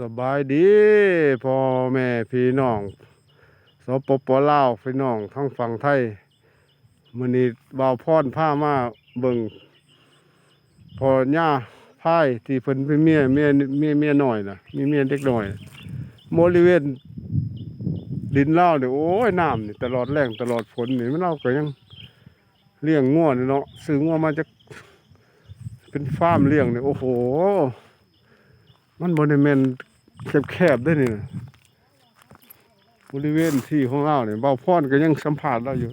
สบายดีพ่อแม่พี่น้องสปปลาวพี่น้องทั้งฝั่งไทยมือนี้บ่าวพรพามาเบิ่งพ่อย่าพายที่เพิ่นเป็นเมียเมียเมียเมียน้อยนะมีเมียเด็กน้อยบริเวณดินเล่าวนี่โอ้ยน้ำนี่ตลอดแรงตลอดฝนนี่มันเราก็ยังเลี้ยงงัวนเนาะซื้องัวมาจากเป็นฟาร์มเลี้ยงเนี่ยโอ้โห มันบริเวณแคบๆได้นี่นะบริเวณที่ของเราเนี่ยเบาพอนก็ยังสัมผัสเราอยู่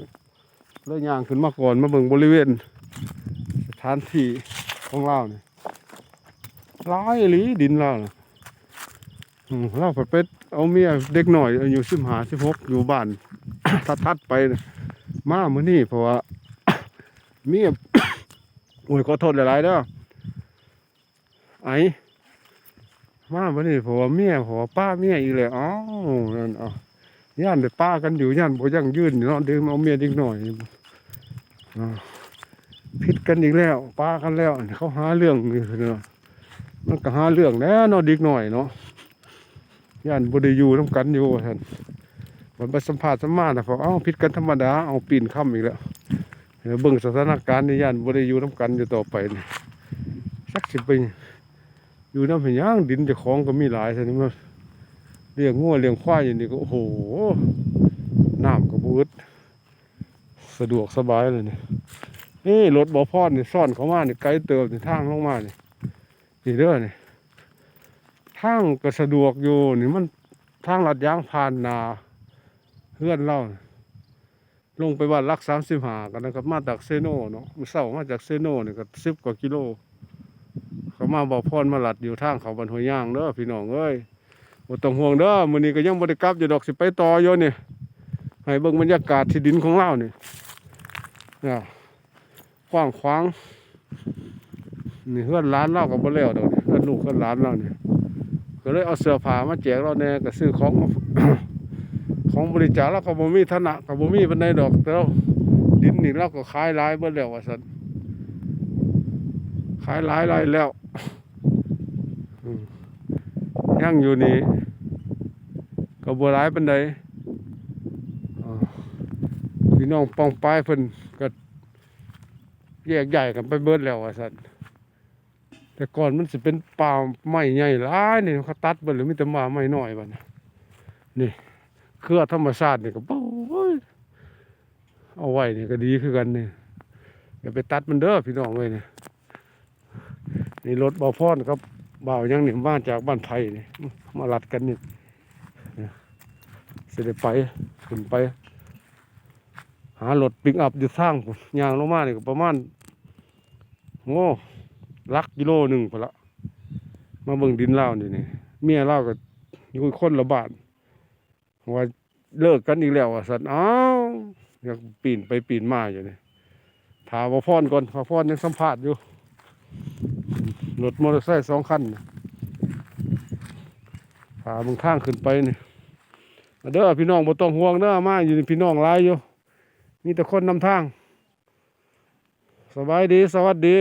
แล้วย่างขึ้นมาก่อนมาเบิ่งบริเวณสถานที่ของเราเนี่ยร้ายอีหลีดินเราน่ะเราไปเป็ดเอาเมียเด็กหน่อยอายุสิบห้าสิบหกอยู่บ้านทัดๆไปมาเมื้อนี้เพราะว่าเมียโอ้ยขอโทษหลายๆเด้อไอ มาวันนี้ผัวเมียผัวป้าเมียอีกเลยอ๋อนั่นเอ๋ย่านแต่ป้ากันอยู่ย่านบ่ยังยืนอยู่เนาะดิมเอาเมียอีกหน่อยอ่าผิดกันอีกแล้วป้ากันแล้วเขาหาเรื่องนี่เนาะมันก็หาเรื่องแน่นาะเด็กหน่อยเนาะย่านบ่ได้อยู่นํกันอยู่ท่านมันไปสัมภาษณ์สัมมาน่ะเขาเอ้าผิดกันธรรมดาเอาปีนค่ำอีกแล้วเบิ่งสถานการณ์ในย่านบ่ได้อยู่นํกันอยู่ต่อไปนี่สักสิไป อยู่น้ำเห็นย่างดินจะของก็มีหลายท่นี้มาเลี้ยงงัวเลี้ยงควายอย่างนี้ก็โอ้โหน้ำก็บอึดสะดวกสบายเลยเนี่ยนี่รถบอพอดเนี่ยซ่อนเข้ามาเนี่ยไกลเติมเนี่ยทางลงมาเนี่ยนี่เด้อนี่ยทางก็สะดวกอยู่นี่มันทางลัดยางผ่านนาเพื่อนเล่าลงไปวัดรักสามสิบหากันนะครับ มาจากเซโนเนาะมันเศร้ามาจากเซโนเนี่ยก็สิบกว่ากิโล มาบอกพรมาหลัดอยู่ทางเขาบันหัวย่างเด้อพี่น้องเอ้ยบ่ต้องห่วงเด้อมื้อนี้ก็ยังบ่ได้กลับอยู่ดอกสิไปต่ออยู่นี่ให้เบิ่งบรรยากาศที่ดินของเรานี่น่ะกว้างขวางนี่เฮือนร้านเราก็บ่แล้วดอกนี่เฮือนลูกเฮือนหลานเรานี่ก็เลยเอาเสื้อผ้ามาแจกเราแน่ก็ซื้อของของบริจาคเราก็บ่มีฐานะก็บ่มีปานใดดอกแต่เราดินนี่เราก็ขายหลายเบิดแล้วว่าซั่นขายหลายไรายแล้วอืม ยังอยู่นี่ก็บัวร้ายปันใดพี่น้องปองปลายเพิ่นก็แยกใหญ่กันไปเบิดแล้วว่าสันแต่ก่อนมันสิเป็นป่าไม้ใหญ่หลายนี่เขาตัดเบิดหรือมีแต่มาไม้น้อยบัดนี้นี่เครือธรรมชาตินี่ก็โอ้เอาไว้นี่ก็ดีคือกันนี่อย่าไปตัดมันเด้อพี่น้องเว้ยนี่นี่รถเบาพอนครับ บายังนี่มาจากบ้านไผ่นี่มาลัดกันนี่เสด็ไปขึ้นไป หารถปิกอัพอยู่ทางยางลงมาเนี่ก็ประมาณโง่ลักกิโลหนึ่งพนละมาเบิ่งดินเล่านี่นี่เมียเล่าก็ยู่คนละบานว่าเลิกกันอีกแล้วอะสันอ้าวยังปีนไปปีนมาอยู่เนี่ยถามว่าพอนก่อนพาพอนยังสัมภาษณ์อยู่ รถมอเตอร์ไซค์สองคันผ่าบางทางขึ้นไปนี่เด้อพี่น้องบ่ต้องห่วงเด้อมาอยู่นี่พี่น้องหลายอยู่มีแต่คนนำทาง สบายดี สวัสดี